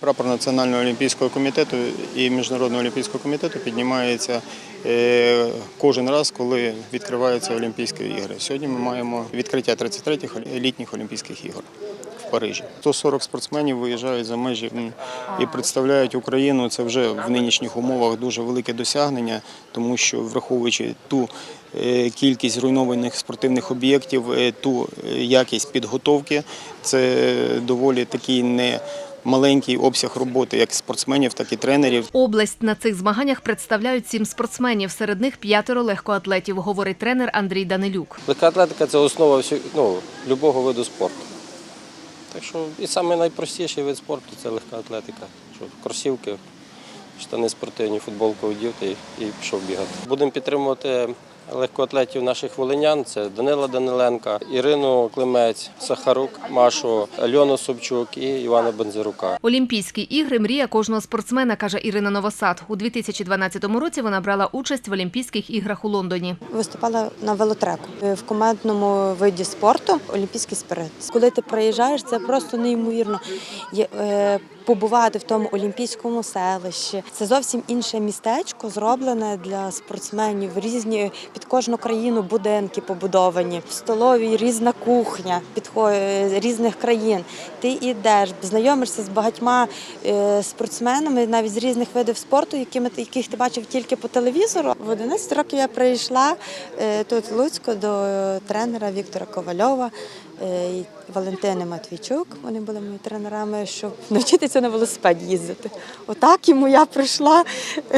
Прапор Національного олімпійського комітету і Міжнародного олімпійського комітету піднімається е, кожен раз, коли відкриваються Олімпійські ігри. Сьогодні ми маємо відкриття 33-х літніх Олімпійських ігор в Парижі. 140 спортсменів виїжджають за межі і представляють Україну. Це вже в нинішніх умовах дуже велике досягнення, тому що враховуючи ту е, кількість зруйнованих спортивних об'єктів, е, ту якість підготовки, це доволі такий не маленький обсяг роботи як спортсменів, так і тренерів. Область на цих змаганнях представляють сім спортсменів. Серед них п'ятеро легкоатлетів, говорить тренер Андрій Данилюк. Легка атлетика це основа всю, ну, любого виду спорту. Так що і саме найпростіший вид спорту це легка атлетика. Що кросівки, штани спортивні, футболку одів і пішов бігати. Будемо підтримувати легкоатлетів наших волинян. Це Данила Даниленка, Ірину Климець, Сахарук, Машу, Альону Собчук і Івана Бензирука. Олімпійські ігри мрія кожного спортсмена, каже Ірина Новосад. У 2012 році вона брала участь в Олімпійських іграх у Лондоні. Виступала на велотреку в командному виді спорту Олімпійський спирит. Коли ти приїжджаєш, це просто неймовірно. Е, Побувати в тому олімпійському селищі це зовсім інше містечко, зроблене для спортсменів. Різні під кожну країну будинки побудовані. В столовій різна кухня е, різних країн. Ти йдеш, знайомишся з багатьма е, спортсменами, навіть з різних видів спорту, яких ти бачив тільки по телевізору. В 11 років я прийшла е, тут в Луцьку до тренера Віктора Ковальова і Валентини Матвійчук. Вони були моїми тренерами, щоб навчитися на велосипеді їздити. Отак йому я прийшла,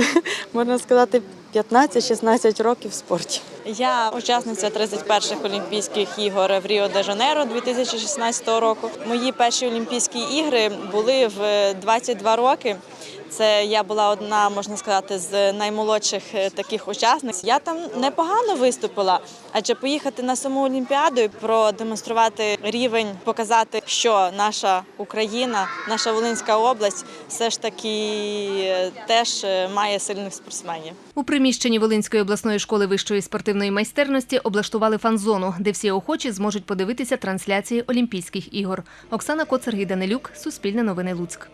можна сказати, 15-16 років в спорті. Я учасниця 31-х Олімпійських ігор в Ріо де Жанейро 2016 року. Мої перші Олімпійські ігри були в 22 роки. Це я була одна, можна сказати, з наймолодших е, таких учасниць. Я там непогано виступила, адже поїхати на саму Олімпіаду, і продемонструвати рівень, показати, що наша Україна, наша Волинська область все ж таки е, теж е, має сильних спортсменів. У приміщенні Волинської обласної школи вищої спортивної майстерності облаштували фан-зону, де всі охочі зможуть подивитися трансляції Олімпійських ігор. Оксана Коцер, Данилюк, Суспільне новини Луцьк.